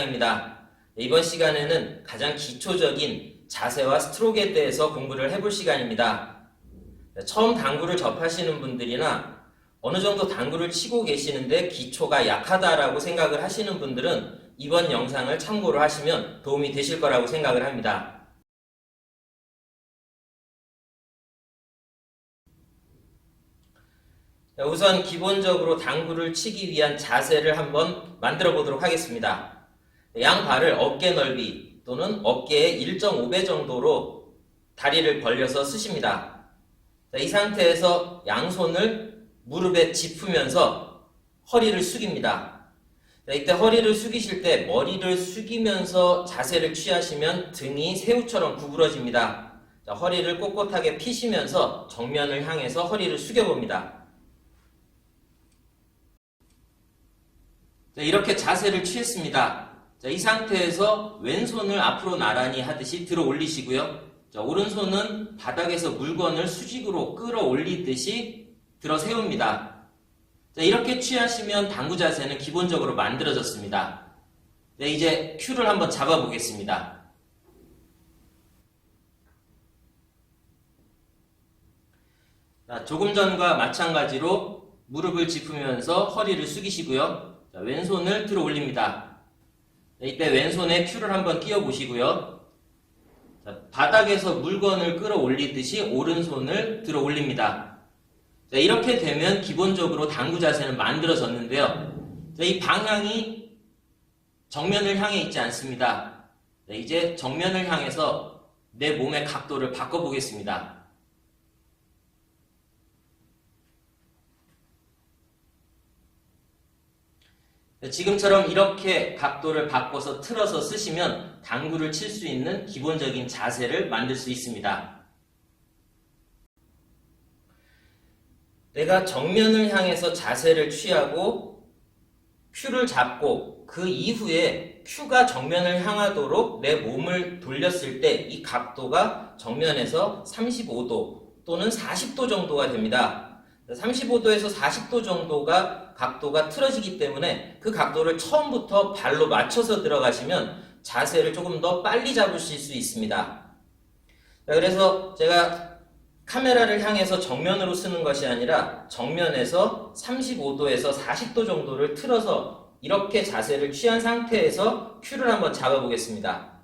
김원상입니다. 이번 시간에는 가장 기초적인 자세와 스트로크에 대해서 공부를 해볼 시간입니다. 처음 당구를 접하시는 분들이나 어느 정도 당구를 치고 계시는데 기초가 약하다라고 생각을 하시는 분들은 이번 영상을 참고로 하시면 도움이 되실 거라고 생각을 합니다. 자, 우선 기본적으로 당구를 치기 위한 자세를 한번 만들어 보도록 하겠습니다. 양 발을 어깨 넓이 또는 어깨의 1.5배 정도로 다리를 벌려서 쓰십니다. 자, 이 상태에서 양손을 무릎에 짚으면서 허리를 숙입니다. 자, 이때 허리를 숙이실 때 머리를 숙이면서 자세를 취하시면 등이 새우처럼 구부러집니다. 자, 허리를 꼿꼿하게 피시면서 정면을 향해서 허리를 숙여봅니다. 자, 이렇게 자세를 취했습니다. 자, 이 상태에서 왼손을 앞으로 나란히 하듯이 들어 올리시고요. 자, 오른손은 바닥에서 물건을 수직으로 끌어 올리듯이 들어 세웁니다. 자, 이렇게 취하시면 당구 자세는 기본적으로 만들어졌습니다. 네, 이제 큐를 한번 잡아보겠습니다. 자, 조금 전과 마찬가지로 무릎을 짚으면서 허리를 숙이시고요. 자, 왼손을 들어 올립니다. 자, 이때 왼손에 큐를 한번 끼워 보시고요. 자, 바닥에서 물건을 끌어 올리듯이 오른손을 들어 올립니다. 자, 이렇게 되면 기본적으로 당구 자세는 만들어졌는데요. 자, 이 방향이 정면을 향해 있지 않습니다. 자, 이제 정면을 향해서 내 몸의 각도를 바꿔보겠습니다. 지금처럼 이렇게 각도를 바꿔서 틀어서 쓰시면 당구를 칠 수 있는 기본적인 자세를 만들 수 있습니다. 내가 정면을 향해서 자세를 취하고 큐를 잡고 그 이후에 큐가 정면을 향하도록 내 몸을 돌렸을 때 이 각도가 정면에서 35도 또는 40도 정도가 됩니다. 35도에서 40도 정도가 각도가 틀어지기 때문에 그 각도를 처음부터 발로 맞춰서 들어가시면 자세를 조금 더 빨리 잡으실 수 있습니다. 자, 그래서 제가 카메라를 향해서 정면으로 쓰는 것이 아니라 정면에서 35도에서 40도 정도를 틀어서 이렇게 자세를 취한 상태에서 큐를 한번 잡아보겠습니다.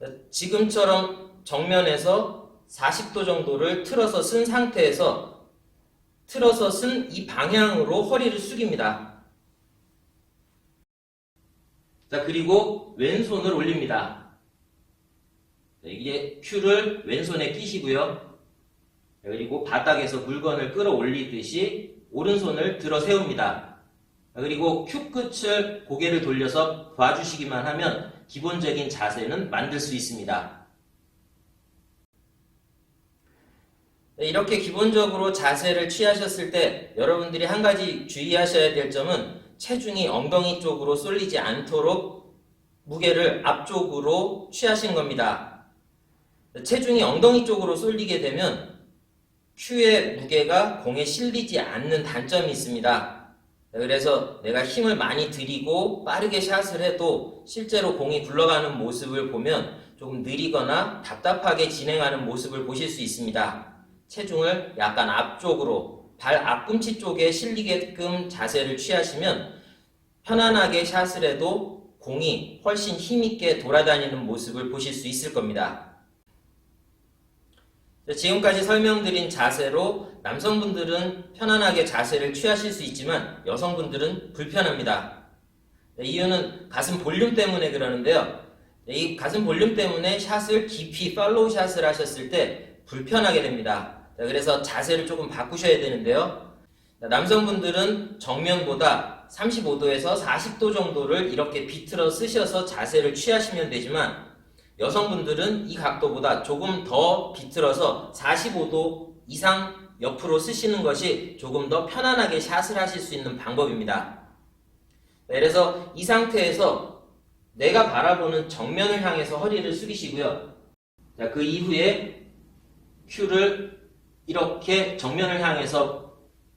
자, 지금처럼 정면에서 40도 정도를 틀어서 쓴 상태에서 틀어서 쓴 이 방향으로 허리를 숙입니다. 자, 그리고 왼손을 올립니다. 자, 이게 큐를 왼손에 끼시고요. 자, 그리고 바닥에서 물건을 끌어 올리듯이 오른손을 들어 세웁니다. 자, 그리고 큐 끝을 고개를 돌려서 봐주시기만 하면 기본적인 자세는 만들 수 있습니다. 이렇게 기본적으로 자세를 취하셨을 때 여러분들이 한 가지 주의하셔야 될 점은 체중이 엉덩이 쪽으로 쏠리지 않도록 무게를 앞쪽으로 취하시는 겁니다. 체중이 엉덩이 쪽으로 쏠리게 되면 큐의 무게가 공에 실리지 않는 단점이 있습니다. 그래서 내가 힘을 많이 들이고 빠르게 샷을 해도 실제로 공이 굴러가는 모습을 보면 조금 느리거나 답답하게 진행하는 모습을 보실 수 있습니다. 체중을 약간 앞쪽으로 발 앞꿈치 쪽에 실리게끔 자세를 취하시면 편안하게 샷을 해도 공이 훨씬 힘있게 돌아다니는 모습을 보실 수 있을 겁니다. 지금까지 설명드린 자세로 남성분들은 편안하게 자세를 취하실 수 있지만 여성분들은 불편합니다. 이유는 가슴 볼륨 때문에 그러는데요. 이 가슴 볼륨 때문에 샷을 깊이 팔로우 샷을 하셨을 때 불편하게 됩니다. 그래서 자세를 조금 바꾸셔야 되는데요. 남성분들은 정면보다 35도에서 40도 정도를 이렇게 비틀어 쓰셔서 자세를 취하시면 되지만 여성분들은 이 각도보다 조금 더 비틀어서 45도 이상 옆으로 쓰시는 것이 조금 더 편안하게 샷을 하실 수 있는 방법입니다. 그래서 이 상태에서 내가 바라보는 정면을 향해서 허리를 숙이시고요. 자, 그 이후에 큐를 이렇게 정면을 향해서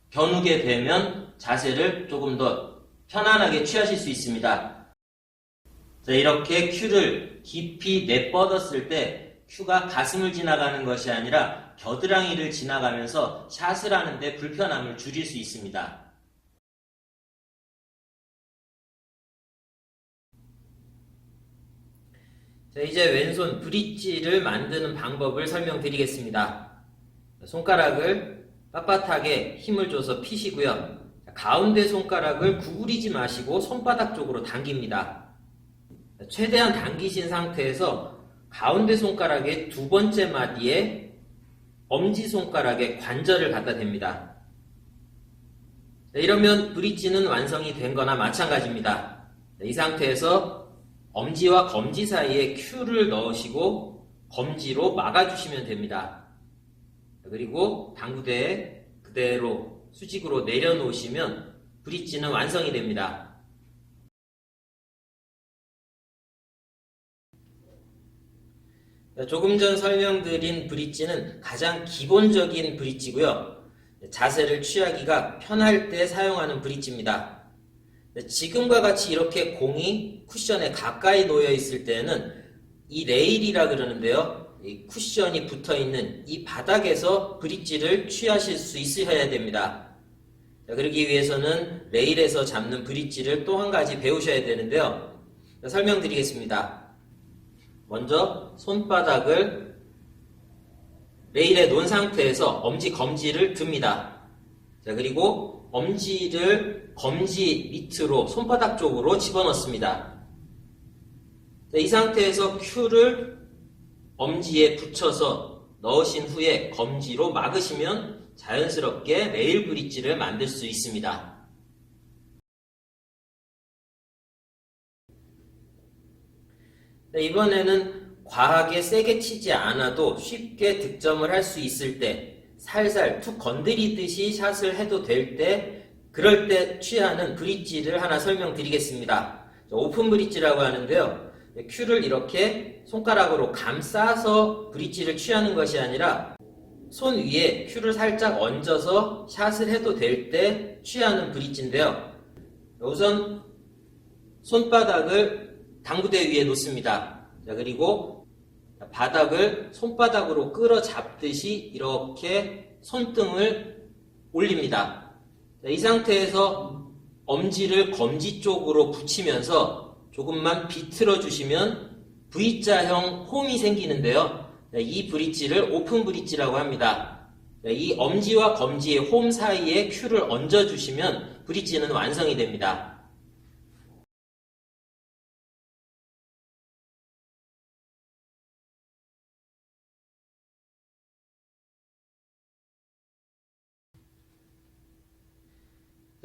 겨누게 되면 자세를 조금 더 편안하게 취하실 수 있습니다. 자, 이렇게 큐를 깊이 내뻗었을 때 큐가 가슴을 지나가는 것이 아니라 겨드랑이를 지나가면서 샷을 하는데 불편함을 줄일 수 있습니다. 자, 이제 왼손 브릿지를 만드는 방법을 설명드리겠습니다. 손가락을 빳빳하게 힘을 줘서 피시고요. 자, 가운데 손가락을 구부리지 마시고 손바닥 쪽으로 당깁니다. 자, 최대한 당기신 상태에서 가운데 손가락의 두 번째 마디에 엄지 손가락에 관절을 갖다 댑니다. 자, 이러면 브릿지는 완성이 된 거나 마찬가지입니다. 자, 이 상태에서 엄지와 검지 사이에 큐를 넣으시고 검지로 막아주시면 됩니다. 자, 그리고 당구대에 그대로 수직으로 내려놓으시면 브릿지는 완성이 됩니다. 조금 전 설명드린 브릿지는 가장 기본적인 브릿지고요. 자세를 취하기가 편할 때 사용하는 브릿지입니다. 지금과 같이 이렇게 공이 쿠션에 가까이 놓여 있을 때는 이 레일이라 그러는데요. 이 쿠션이 붙어 있는 이 바닥에서 브릿지를 취하실 수 있으셔야 됩니다. 자, 그러기 위해서는 레일에서 잡는 브릿지를 또 한 가지 배우셔야 되는데요. 자, 설명드리겠습니다. 먼저 손바닥을 레일에 놓은 상태에서 엄지 검지를 듭니다. 자, 그리고 엄지를 검지 밑으로 손바닥 쪽으로 집어넣습니다. 자, 이 상태에서 큐를 엄지에 붙여서 넣으신 후에 검지로 막으시면 자연스럽게 레일 브릿지를 만들 수 있습니다. 네, 이번에는 과하게 세게 치지 않아도 쉽게 득점을 할 수 있을 때 살살 툭 건드리듯이 샷을 해도 될 때 그럴 때 취하는 브릿지를 하나 설명드리겠습니다. 오픈 브릿지라고 하는데요. 큐를 이렇게 손가락으로 감싸서 브릿지를 취하는 것이 아니라 손 위에 큐를 살짝 얹어서 샷을 해도 될 때 취하는 브릿지인데요. 우선 손바닥을 당구대 위에 놓습니다. 자, 그리고 바닥을 손바닥으로 끌어 잡듯이 이렇게 손등을 올립니다. 자, 이 상태에서 엄지를 검지 쪽으로 붙이면서 조금만 비틀어 주시면 V자형 홈이 생기는데요. 자, 이 브릿지를 오픈 브릿지라고 합니다. 자, 이 엄지와 검지의 홈 사이에 큐를 얹어 주시면 브릿지는 완성이 됩니다.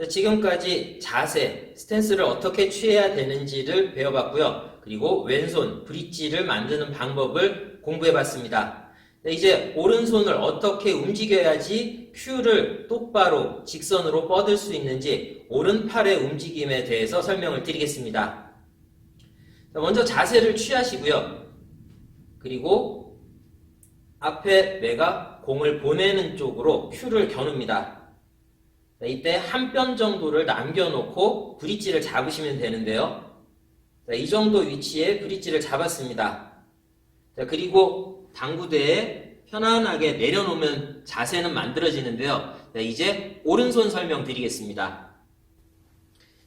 지금까지 자세, 스탠스를 어떻게 취해야 되는지를 배워봤고요. 그리고 왼손, 브릿지를 만드는 방법을 공부해봤습니다. 이제 오른손을 어떻게 움직여야지 큐를 똑바로 직선으로 뻗을 수 있는지 오른팔의 움직임에 대해서 설명을 드리겠습니다. 먼저 자세를 취하시고요. 그리고 앞에 내가 공을 보내는 쪽으로 큐를 겨눕니다. 자, 이때 한 뼘 정도를 남겨놓고 브릿지를 잡으시면 되는데요. 자, 이 정도 위치에 브릿지를 잡았습니다. 자, 그리고 당구대에 편안하게 내려놓으면 자세는 만들어지는데요. 자, 이제 오른손 설명드리겠습니다.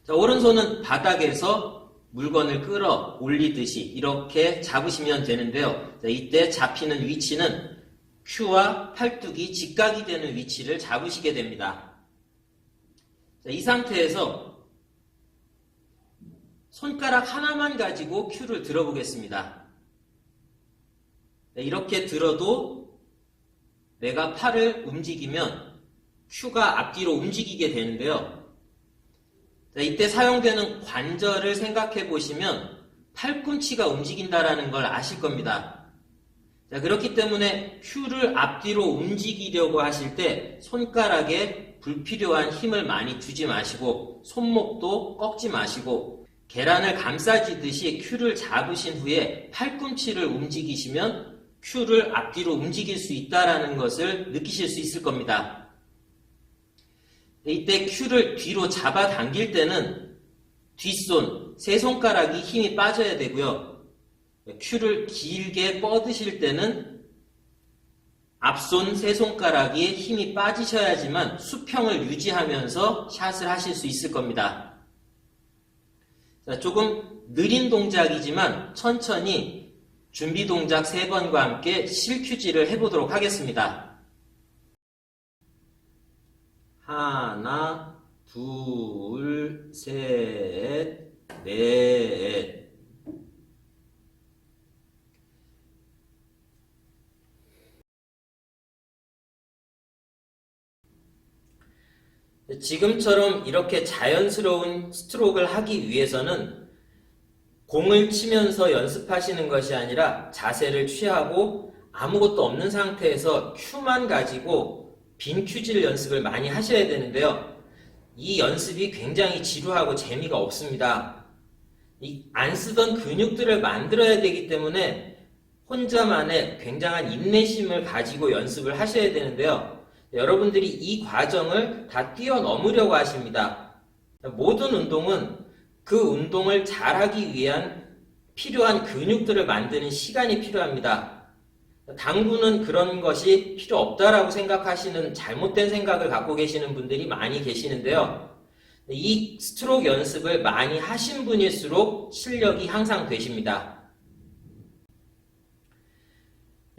자, 오른손은 바닥에서 물건을 끌어 올리듯이 이렇게 잡으시면 되는데요. 자, 이때 잡히는 위치는 큐와 팔뚝이 직각이 되는 위치를 잡으시게 됩니다. 자, 이 상태에서 손가락 하나만 가지고 큐를 들어보겠습니다. 네, 이렇게 들어도 내가 팔을 움직이면 큐가 앞뒤로 움직이게 되는데요. 자, 이때 사용되는 관절을 생각해 보시면 팔꿈치가 움직인다라는 걸 아실 겁니다. 자, 그렇기 때문에 큐를 앞뒤로 움직이려고 하실 때 손가락에 불필요한 힘을 많이 주지 마시고 손목도 꺾지 마시고 계란을 감싸지듯이 큐를 잡으신 후에 팔꿈치를 움직이시면 큐를 앞뒤로 움직일 수 있다라는 것을 느끼실 수 있을 겁니다. 이때 큐를 뒤로 잡아당길 때는 뒷손, 세 손가락이 힘이 빠져야 되고요. 큐를 길게 뻗으실 때는 앞손 세 손가락이 힘이 빠지셔야지만 수평을 유지하면서 샷을 하실 수 있을 겁니다. 자, 조금 느린 동작이지만 천천히 준비 동작 세 번과 함께 실큐지를 해보도록 하겠습니다. 하나, 둘, 셋, 넷. 지금처럼 이렇게 자연스러운 스트로크를 하기 위해서는 공을 치면서 연습하시는 것이 아니라 자세를 취하고 아무것도 없는 상태에서 큐만 가지고 빈 큐질 연습을 많이 하셔야 되는데요. 이 연습이 굉장히 지루하고 재미가 없습니다. 이안 쓰던 근육들을 만들어야 되기 때문에 혼자만의 굉장한 인내심을 가지고 연습을 하셔야 되는데요. 여러분들이 이 과정을 다 뛰어넘으려고 하십니다. 모든 운동은 그 운동을 잘하기 위한 필요한 근육들을 만드는 시간이 필요합니다. 당구는 그런 것이 필요 없다라고 생각하시는 잘못된 생각을 갖고 계시는 분들이 많이 계시는데요. 이 스트로크 연습을 많이 하신 분일수록 실력이 향상 되십니다.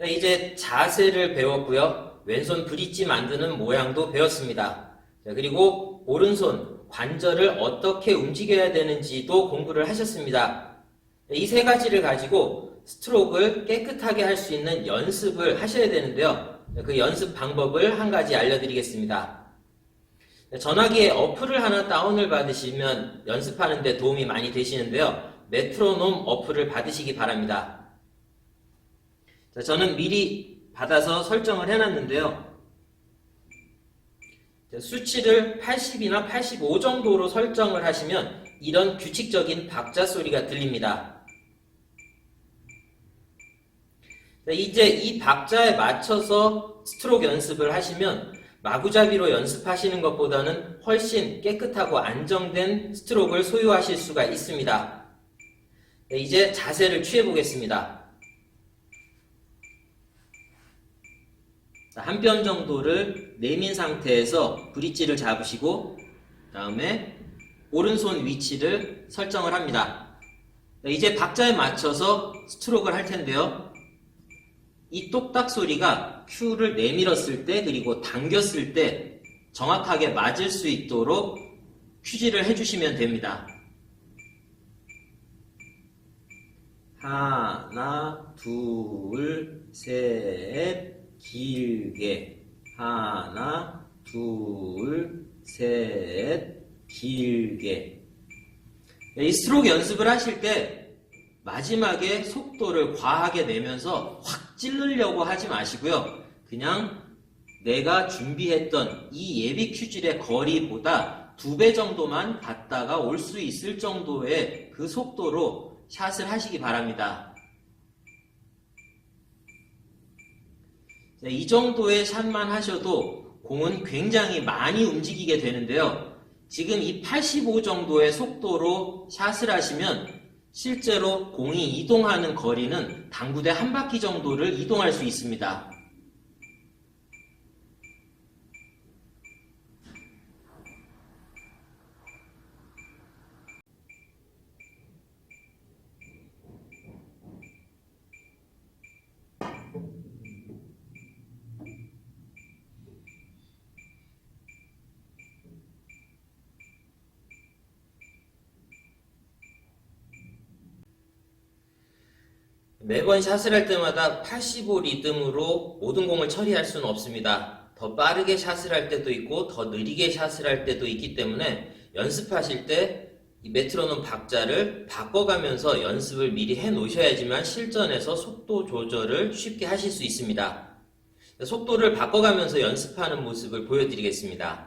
이제 자세를 배웠고요. 왼손 브릿지 만드는 모양도 배웠습니다. 그리고 오른손 관절을 어떻게 움직여야 되는지도 공부를 하셨습니다. 이 세 가지를 가지고 스트로크를 깨끗하게 할 수 있는 연습을 하셔야 되는데요. 그 연습 방법을 한 가지 알려드리겠습니다. 전화기에 어플을 하나 다운을 받으시면 연습하는데 도움이 많이 되시는데요. 메트로놈 어플을 받으시기 바랍니다. 자, 저는 미리 받아서 설정을 해놨는데요. 수치를 80이나 85 정도로 설정을 하시면 이런 규칙적인 박자 소리가 들립니다. 이제 이 박자에 맞춰서 스트로크 연습을 하시면 마구잡이로 연습하시는 것보다는 훨씬 깨끗하고 안정된 스트로크를 소유하실 수가 있습니다. 이제 자세를 취해 보겠습니다. 한 뼘 정도를 내민 상태에서 브릿지를 잡으시고 다음에 오른손 위치를 설정을 합니다. 이제 박자에 맞춰서 스트로크를 할 텐데요. 이 똑딱 소리가 큐를 내밀었을 때 그리고 당겼을 때 정확하게 맞을 수 있도록 큐지를 해주시면 됩니다. 하나, 둘, 셋, 길게 하나, 둘, 셋, 길게 이 스트로크 연습을 하실 때 마지막에 속도를 과하게 내면서 확 찌르려고 하지 마시고요. 그냥 내가 준비했던 이 예비 큐질의 거리보다 두 배 정도만 갔다가 올 수 있을 정도의 그 속도로 샷을 하시기 바랍니다. 이 정도의 샷만 하셔도 공은 굉장히 많이 움직이게 되는데요. 지금 이 85 정도의 속도로 샷을 하시면 실제로 공이 이동하는 거리는 당구대 한 바퀴 정도를 이동할 수 있습니다. 매번 샷을 할 때마다 85 리듬으로 모든 공을 처리할 수는 없습니다. 더 빠르게 샷을 할 때도 있고 더 느리게 샷을 할 때도 있기 때문에 연습하실 때 이 메트로놈 박자를 바꿔가면서 연습을 미리 해 놓으셔야지만 실전에서 속도 조절을 쉽게 하실 수 있습니다. 속도를 바꿔가면서 연습하는 모습을 보여드리겠습니다.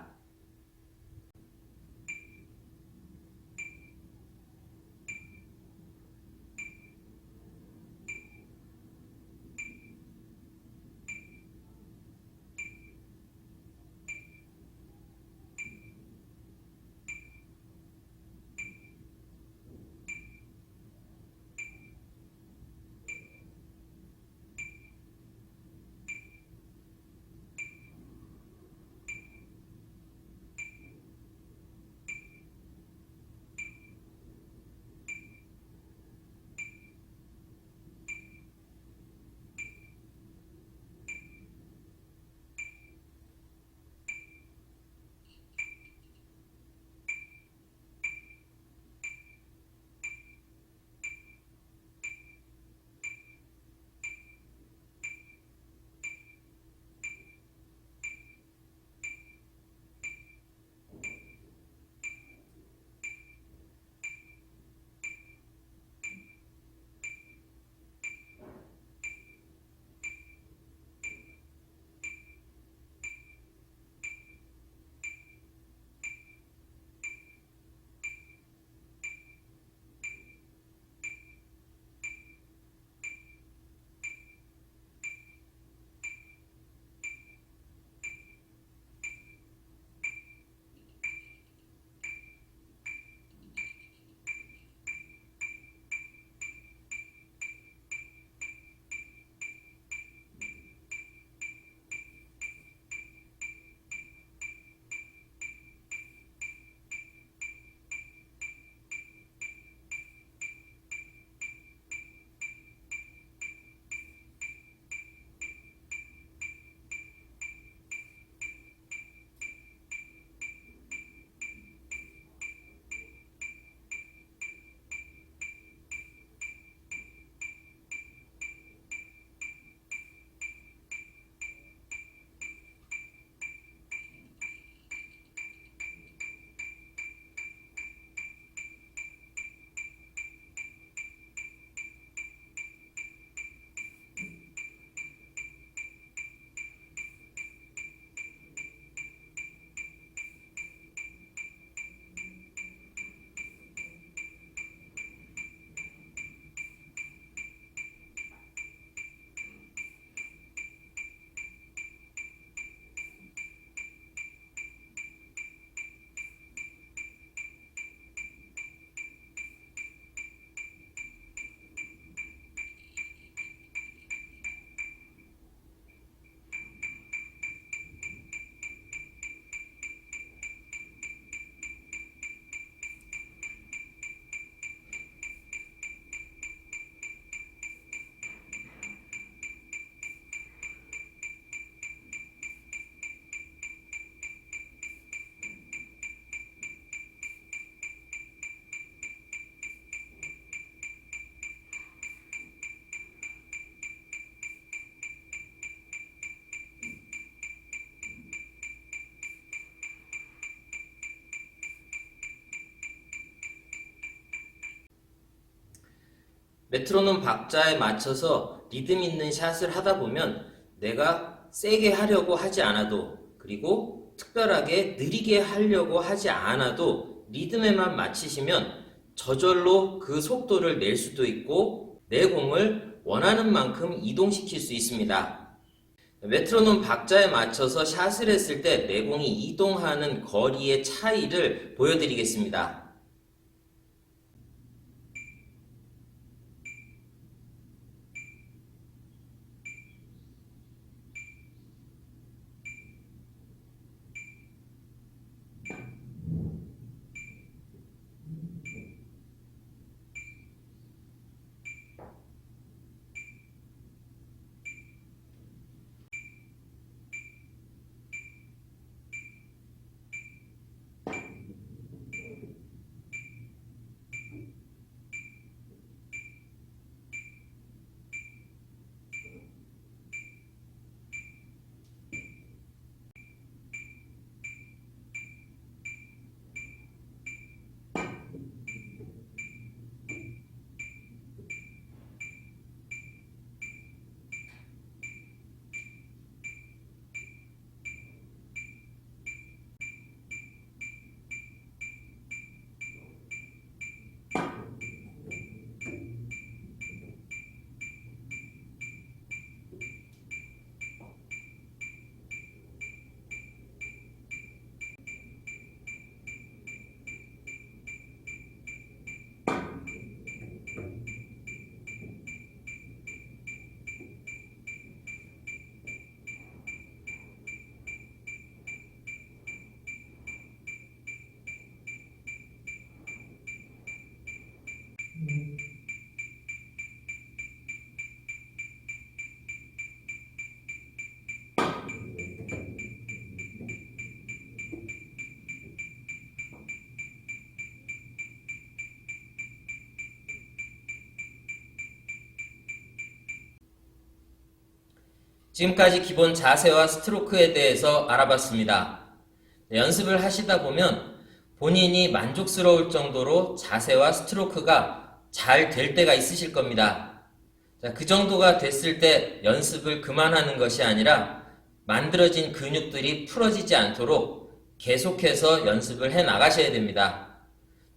메트로놈 박자에 맞춰서 리듬 있는 샷을 하다 보면 내가 세게 하려고 하지 않아도 그리고 특별하게 느리게 하려고 하지 않아도 리듬에만 맞추시면 저절로 그 속도를 낼 수도 있고 내 공을 원하는 만큼 이동시킬 수 있습니다. 메트로놈 박자에 맞춰서 샷을 했을 때 내 공이 이동하는 거리의 차이를 보여드리겠습니다. 지금까지 기본 자세와 스트로크에 대해서 알아봤습니다. 네, 연습을 하시다 보면 본인이 만족스러울 정도로 자세와 스트로크가 잘 될 때가 있으실 겁니다. 자, 그 정도가 됐을 때 연습을 그만하는 것이 아니라 만들어진 근육들이 풀어지지 않도록 계속해서 연습을 해 나가셔야 됩니다.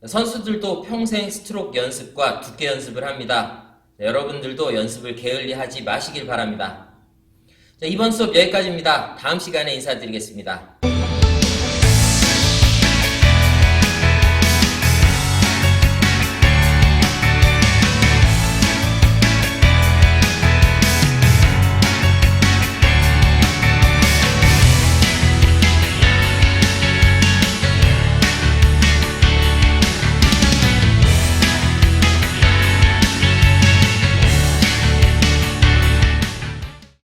선수들도 평생 스트로크 연습과 두께 연습을 합니다. 네, 여러분들도 연습을 게을리 하지 마시길 바랍니다. 자, 이번 수업 여기까지입니다. 다음 시간에 인사드리겠습니다.